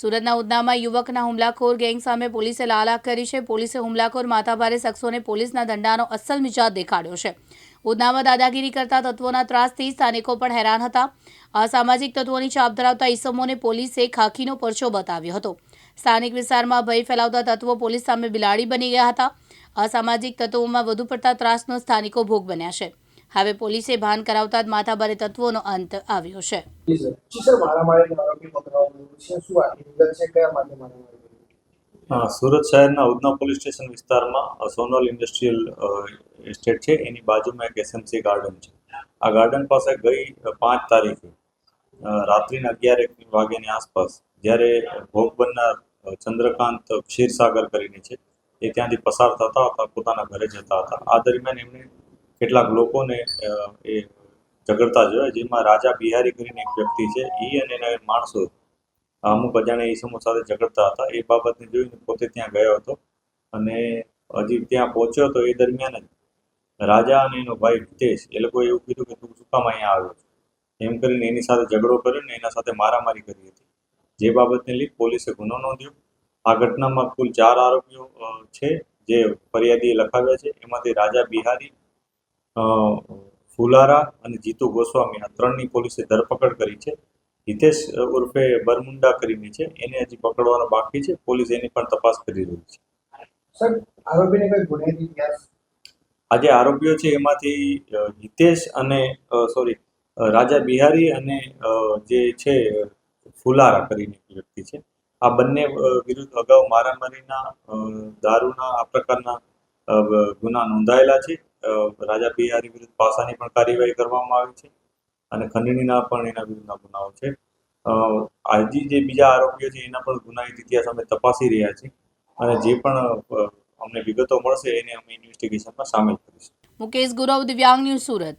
સુરતના ઉદનામાં યુવકના હુમલાખોર ગેંગ સામે પોલીસે લાલાક કરી છે. પોલીસે હુમલાખોર માથાભારે શખ્સોને પોલીસના દંડાનો અસલ મિજાજ દેખાડ્યો છે. ઉદનામાં દાદાગીરી કરતા તત્વોના ત્રાસથી સ્થાનિકો પણ હેરાન હતા. અસામાજિક તત્વોની છાપ ધરાવતા ઈસમોને પોલીસે ખાખીનો પરચો બતાવ્યો હતો. સ્થાનિક વિસ્તારમાં ભય ફેલાવતા તત્વો પોલીસ સામે બિલાડી બની ગયા હતા. અસામાજિક તત્વોમાં વધુ પડતા ત્રાસનો સ્થાનિકો ભોગ બન્યા છે. હવે પોલીસે ભાન કરાવતા જ માથાભારે તત્વોનો અંત આવ્યો છે. અ, સુરત શહેરના ઉધના પોલીસ સ્ટેશન વિસ્તારમાં સોનલ ઇન્ડસ્ટ્રીયલ એસ્ટેટ છે. એની બાજુમાં એક એસએમસી ગાર્ડન છે. આ ગાર્ડન પાસે ગઈ પાંચ તારીખે રાત્રિના અગિયાર એક વાગ્યાની આસપાસ જ્યારે ભોગ બનનાર ચંદ્રકાંત ક્ષીરસાગર કરીને છે એ ત્યાંથી પસાર થતા હતા પોતાના ઘરે જતા હતા. આ દરમિયાન એમણે કેટલાક લોકોને એ ઝઘડતા જોયા જેમાં રાજા બિહારી કરીને એક વ્યક્તિ છે એ અને એના માણસો અમુક અજાણ્યા ઈસમો સાથે ઝઘડતા હતા. એ બાબતને જોઈને પોતે ત્યાં ગયો હતો અને હજી ત્યાં પહોંચ્યો હતો એ દરમિયાન જ રાજા અને એનો ભાઈ હિતેશ, એ લોકોએ એવું કીધું કે તું શું કામ અહીંયા આવ્યો છે. એમ કરીને એની સાથે ઝઘડો કર્યો ને એના સાથે મારામારી કરી હતી. જે બાબતને લઈ પોલીસે ગુનો નોંધ્યો. આ ઘટનામાં કુલ ચાર આરોપીઓ છે, જે ફરિયાદીએ લખાવ્યા છે. એમાંથી રાજા બિહારી ફુલારા અને જીતુ ગોસ્વામી આ ત્રણની પોલીસે ધરપકડ કરી છે. હિતેશ ઉર્ફે બરમુંડા કરીને છે. એને હજી પકડવાનો બાકી છે. પોલીસ એની પણ તપાસ કરી રહી છે. સર આરોપીને કોઈ ગુનેગારી ઇતિહાસ? આ જે આરોપીઓ છે એમાંથી હિતેશ અને સોરી રાજા બિહારી અને જે છે ફુલારા કરીને એક વ્યક્તિ છે. આ બંને વિરુદ્ધ અગાઉ મારામારીના દારૂના આ પ્રકારના ગુના નોંધાયેલા છે. રાજા બિહારી વિરુદ્ધ પાસાની પણ કાર્યવાહી કરવામાં આવી છે. અને ખંડણીના પણ એના વિરુદ્ધના ગુનાઓ છે. હજી જે બીજા આરોપીઓ છે, એના પણ ગુનાહિત ઇતિહાસ અમે તપાસી રહ્યા છીએ અને જે પણ અમને વિગતો મળશે, એને અમે ઇન્વેસ્ટિગેશનમાં સામેલ કરીશું. મુકેશ ગુરવ, દિવ્યાંગ ન્યૂઝ સુરત.